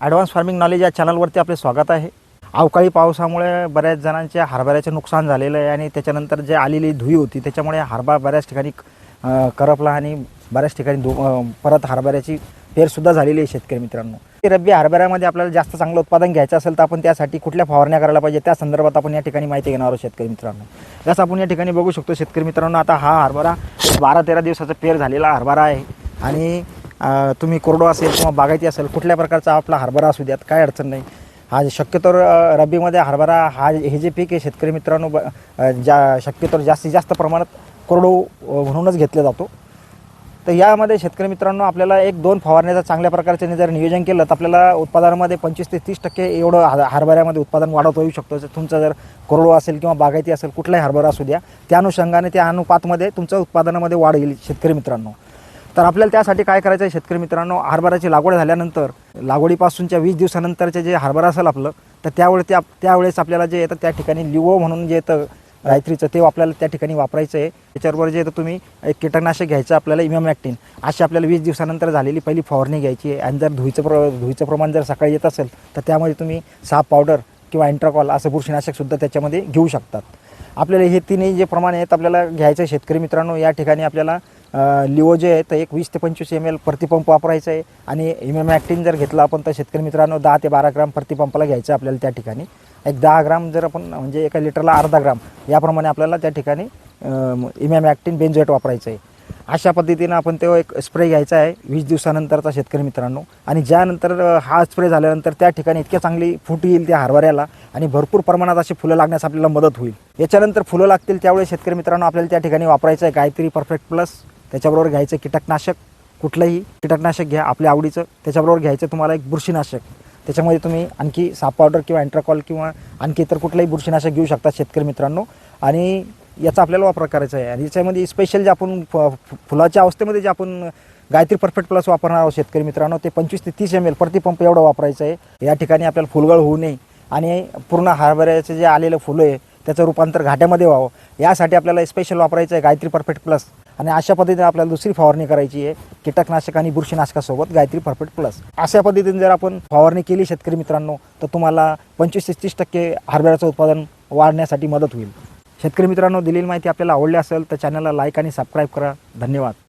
Advance farming knowledge या चॅनलवरती आपले स्वागत आहे. अवकाळी पावसामुळे बऱ्याच जणांच्या हरभऱ्याचे नुकसान झालेलं आहे आणि त्याच्यानंतर जे आलेली धुई होती त्याच्यामुळे हरभरा बऱ्याच ठिकाणी करपला आणि बऱ्याच ठिकाणी धु परत हरभऱ्याची पेरसुद्धा झालेली आहे शेतकरी मित्रांनो. रब्बी हरभऱ्यामध्ये आपल्याला जास्त चांगलं उत्पादन घ्यायचं असेल तर आपण त्यासाठी कुठल्या फवारण्या करायला पाहिजे त्या संदर्भात आपण या ठिकाणी माहिती घेणार आहोत शेतकरी मित्रांनो. जसं आपण या ठिकाणी बघू शकतो शेतकरी मित्रांनो आता हा हरभरा बारा तेरा दिवसाचा पेर झालेला हरभरा आहे आणि तुम्ही कोरडो असेल किंवा बागायती असेल कुठल्या प्रकारचा आपला हरभरा असू द्यात काय अडचण नाही. हा शक्यतोवर रब्बीमध्ये हरभरा हा हे जे पीक आहे शेतकरी मित्रांनो ज्या शक्यतोवर जास्तीत जास्त प्रमाणात कोरडो म्हणूनच घेतला जातो. तर यामध्ये शेतकरी मित्रांनो आपल्याला एक दोन फवारण्याचं चांगल्या प्रकारचे जर नियोजन केलं तर आपल्याला उत्पादनामध्ये पंचवीस ते तीस टक्के एवढं हरभऱ्यामध्ये उत्पादन वाढवता येऊ शकतो. जर तुमचं जर कोरडो असेल किंवा बागायती असेल कुठलाही हरभरा असू द्या त्या अनुषंगाने त्या अनुपातमध्ये तुमचं उत्पादनामध्ये वाढ येईल शेतकरी मित्रांनो. तर आपल्याला त्यासाठी काय करायचं आहे? शेतकरी मित्रांनो हरभऱ्याची लागवड झाल्यानंतर लागवडीपासूनच्या वीस दिवसानंतरचे जे हरभरा असेल आपलं तर त्यावेळे त्या त्यावेळेस आपल्याला जे येतं त्या ठिकाणी लिवो म्हणून जे येतं रायत्रीचं ते आपल्याला त्या ठिकाणी वापरायचं आहे. त्याच्याबरोबर जे येतं तुम्ही एक कीटकनाशक घ्यायचं आपल्याला इमॅमॅक्टिन अशी आपल्याला वीस दिवसानंतर झालेली पहिली फवारणी घ्यायची आहे. आणि जर धुईचं प्र धुईचं प्रमाण जर सकाळी येत असेल तर त्यामध्ये तुम्ही साप पावडर किंवा अँट्राकॉल असं बुरशीनाशकसुद्धा त्याच्यामध्ये घेऊ शकतात. आपल्याला हे तिन्ही जे प्रमाण आहेत आपल्याला घ्यायचं आहे. शेतकरी मित्रांनो या ठिकाणी आपल्याला लिओ जे आहे तर एक वीस ते पंचवीस एम एल प्रतिपंप वापरायचं आहे. आणि इमेमॅक्टिन जर घेतलं आपण तर शेतकरी मित्रांनो दहा ते बारा ग्राम प्रतिपंपाला घ्यायचं आहे आपल्याला त्या ठिकाणी. एक दहा ग्राम जर आपण म्हणजे एका लिटरला अर्धा ग्राम याप्रमाणे आपल्याला त्या ठिकाणी इमॅमॅक्टिन बेंझोएट वापरायचं आहे. अशा पद्धतीनं आपण तो एक स्प्रे घ्यायचा आहे वीस दिवसानंतरचा शेतकरी मित्रांनो. आणि ज्यानंतर हा स्प्रे झाल्यानंतर त्या ठिकाणी इतक्या चांगली फूट येईल त्या हरभऱ्याला आणि भरपूर प्रमाणात अशी फुलं लागण्यास आपल्याला मदत होईल. याच्यानंतर फुलं लागतील त्यावेळी शेतकरी मित्रांनो आपल्याला त्या ठिकाणी वापरायचं आहे गायत्री परफेक्ट प्लस. त्याच्याबरोबर घ्यायचं कीटकनाशक कुठलंही कीटकनाशक घ्या आपल्या आवडीचं. त्याच्याबरोबर घ्यायचं तुम्हाला एक बुरशीनाशक. त्याच्यामध्ये तुम्ही आणखी साप पावडर किंवा अँट्राकॉल किंवा आणखी इतर कुठलंही बुरशीनाशक घेऊ शकता शेतकरी मित्रांनो. आणि याचा आपल्याला वापर करायचा आहे. आणि याच्यामध्ये स्पेशल जे आपण फ- फुलाच्या अवस्थेमध्ये जे आपण गायत्री परफेक्ट प्लस वापरणार आहोत शेतकरी मित्रांनो ते पंचवीस ते तीस एम एल प्रतिपंप एवढं वापरायचं आहे. या ठिकाणी आपल्याला फुलगळ होऊ नये आणि पूर्ण हरभऱ्याचं जे आलेलं फुलं आहे त्याचं रूपांतर घाट्यामध्ये व्हावं. यासाठी आपल्याला स्पेशल वापरायचं आहे गायत्री परफेक्ट प्लस आणि अशा पद्धतीने आपल्याला दुसरी फवारणी करायची आहे कीटकनाशक आणि बुरशीनाशकासोबत गायत्री परफेक्ट प्लस. अशा पद्धतीने जर आपण फवारणी केली शेतकरी मित्रांनो तर तुम्हाला पंचवीस ते तीस टक्के हरभऱ्याचं उत्पादन वाढण्यासाठी मदत होईल. शेतकरी मित्रांनो दिलेली माहिती आपल्याला आवडली असेल तर चॅनलला लाईक आणि सबस्क्राईब करा. धन्यवाद.